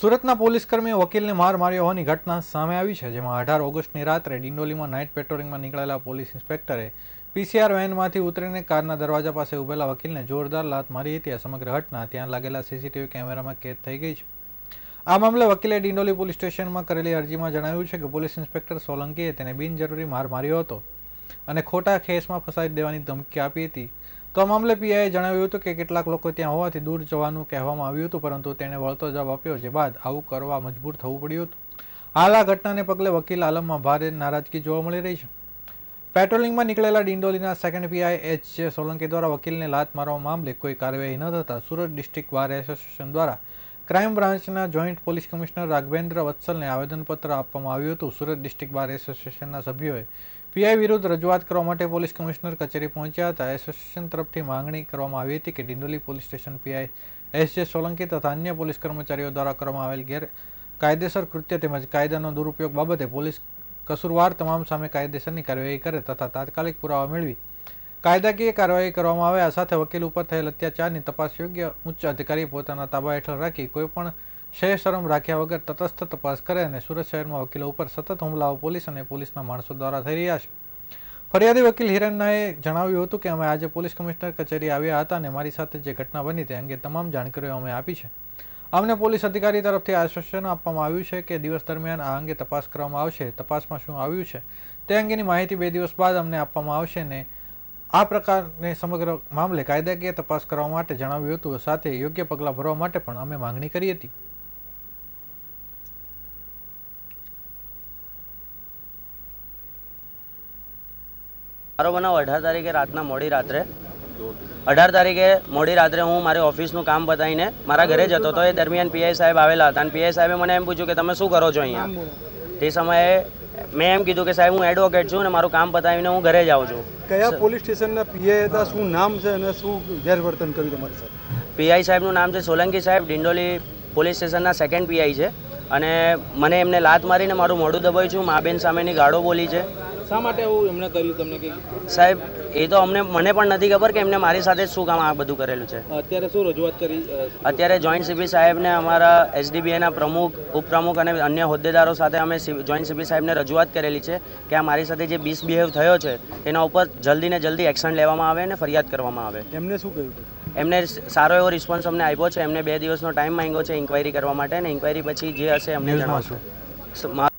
સુરતના પોલીસકર્મીએ વકીલને માર માર્યો હોવાની ઘટના સામે આવી છે, જેમાં અઢાર ઓગસ્ટની રાત્રે ડિંડોલીમાં નાઇટ પેટ્રોલિંગમાં નીકળેલા પોલીસ ઇન્સ્પેક્ટરે પીસીઆર વેનમાંથી ઉતરીને કારના દરવાજા પાસે ઉભેલા વકીલને જોરદાર લાત મારી હતી. આ સમગ્ર ઘટના ત્યાં લાગેલા સીસીટીવી કેમેરામાં કેદ થઈ ગઈ છે. આ મામલે વકીલે ડિંડોલી પોલીસ સ્ટેશનમાં કરેલી અરજીમાં જણાવ્યું છે કે પોલીસ ઇન્સ્પેક્ટર સોલંકીએ તેને બિનજરૂરી માર માર્યો હતો અને ખોટા કેસમાં ફસાવી દેવાની ધમકી આપી હતી. તો મામલે પીઆઈએ જણાવ્યું હતું કે કેટલાક લોકો ત્યાં હોવાથી દૂર જવાનું કહેવામાં આવ્યું હતું, પરંતુ તેણે વળતો જવાબ આપ્યો જે બાદ આવું કરવા મજબૂર થવું પડ્યું હતું. હાલ આ ઘટનાને પગલે વકીલ આલમમાં ભારે નારાજગી જોવા મળી રહી છે. પેટ્રોલિંગમાં નીકળેલા ડિંડોલીના સેકન્ડ પીઆઈ એચ સોલંકી દ્વારા વકીલને લાત મારવા મામલે કોઈ કાર્યવાહી ન થતાં સુરત ડિસ્ટ્રિક્ટ બાર એસોસિએશન દ્વારા ક્રાઇમ બ્રાન્ચના જોઈન્ટ પોલીસ કમિશનર રાઘવેન્દ્ર વત્સલને આવેદનપત્ર આપવામાં આવ્યું હતું. સુરત ડિસ્ટ્રિક્ટ બાર એસોસિએશનના સભ્યોએ પીઆઈ વિરુદ્ધ રજૂઆત કરવા માટે પોલીસ કમિશનર કચેરી પહોંચ્યા હતા. એસોસિએશન તરફથી માંગણી કરવામાં આવી હતી કે Dindoli police station PI S Solanki તથા અન્ય પોલીસ કર્મચારીઓ દ્વારા કરવામાં આવેલ ગેર કાયદેસર કૃત્ય તેમજ કાયદાનો દુરુપયોગ બાબતે પોલીસ કસૂરવાર તમામ સામે કાયદેસરની કાર્યવાહી કરે તથા તાત્કાલિક પુરાવા મેળવી કાયદાકીય કાર્યવાહી કરવામાં આવે, આ સાથે વકીલ ઉપર થયેલ અત્યાચારની તપાસ યોગ્ય ઉચ્ચ અધિકારી પોતાના તાબા હેઠળ રાખી કોઈપણ શય શરમ રાખ્યા વગર તટસ્થ તપાસ કરે અને સુરત શહેરમાં વકીલો ઉપર સતત હુમલાઓ પોલીસ અને પોલીસના માણસો દ્વારા થઈ રહ્યા છે. ફરિયાદી વકીલ હિરણનાએ જણાવ્યું હતું કે અમે આજે પોલીસ કમિશનર કચેરી આવ્યા હતા અને મારી સાથે જે ઘટના બની તે અંગે તમામ જાણકારીઓ અમે આપી છે. અમને પોલીસ અધિકારી તરફથી આશ્વાસન આપવામાં આવ્યું છે કે દિવસ દરમિયાન આ અંગે તપાસ કરવામાં આવશે, તપાસમાં શું આવ્યું છે તે અંગેની માહિતી બે દિવસ બાદ અમને આપવામાં આવશે ને આ પ્રકારની સમગ્ર મામલે કાયદાકીય તપાસ કરવા માટે જણાવ્યું હતું. સાથે યોગ્ય પગલાં ભરવા માટે પણ અમે માંગણી કરી હતી. મારો બનાવ અઢાર તારીખે રાતના મોડી રાત્રે. અઢાર તારીખે મોડી રાત્રે હું મારી ઓફિસનું કામ બતાવીને મારા ઘરે જતો હતો. એ દરમિયાન પીઆઈ સાહેબ આવેલા હતા. અને પીઆઈ સાહેબે મને એમ પૂછ્યું કે તમે શું કરો છો અહીંયા? તે સમયે મેં એમ કીધું કે સાહેબ હું એડવોકેટ છું અને મારું કામ પતાવીને હું ઘરે જાઉં છું. કયા પોલીસ સ્ટેશનના પીઆઈ હતા શું નામ છે અને શું ગેરવર્તન કર્યું તમારી સાથે પીઆઈ સાહેબનું નામ છે સોલંકી સાહેબ ડિંડોલી પોલીસ સ્ટેશનના સેકન્ડ પીઆઈ છે. અને મને એમને લાત મારીને મારું મોઢું દબાવ્યું છું મા બેન સામેની ગાળો બોલી છે. શા માટે આવું એમણે કર્યું તમને કે સાહેબ એ તો અમને મને પણ નથી ખબર કે એમને મારી સાથે જ શું કામ આ બધું કરેલું છે. અત્યારે શું રજૂઆત કરી અત્યારે જોઈન્ટ સીપી સાહેબને અમારા એસડીબીઆઈના પ્રમુખ ઉપપ્રમુખ અને અન્ય હોદ્દેદારો સાથે અમે જોઈન્ટ સીપી સાહેબને રજૂઆત કરેલી છે કે આ મારી સાથે જે મિસબિહેવ થયો છે એના ઉપર જલ્દી ને જલ્દી એક્શન લેવામાં આવે અને ફરિયાદ કરવામાં આવે. એમને શું કહ્યું એમને સારો એવો રિસ્પોન્સ અમને આપ્યો છે એમને બે દિવસનો ટાઈમ માંગ્યો છે ઇન્ક્વાયરી કરવા માટે અને ઇન્ક્વાયરી પછી જે હશે અમને જણાવશે.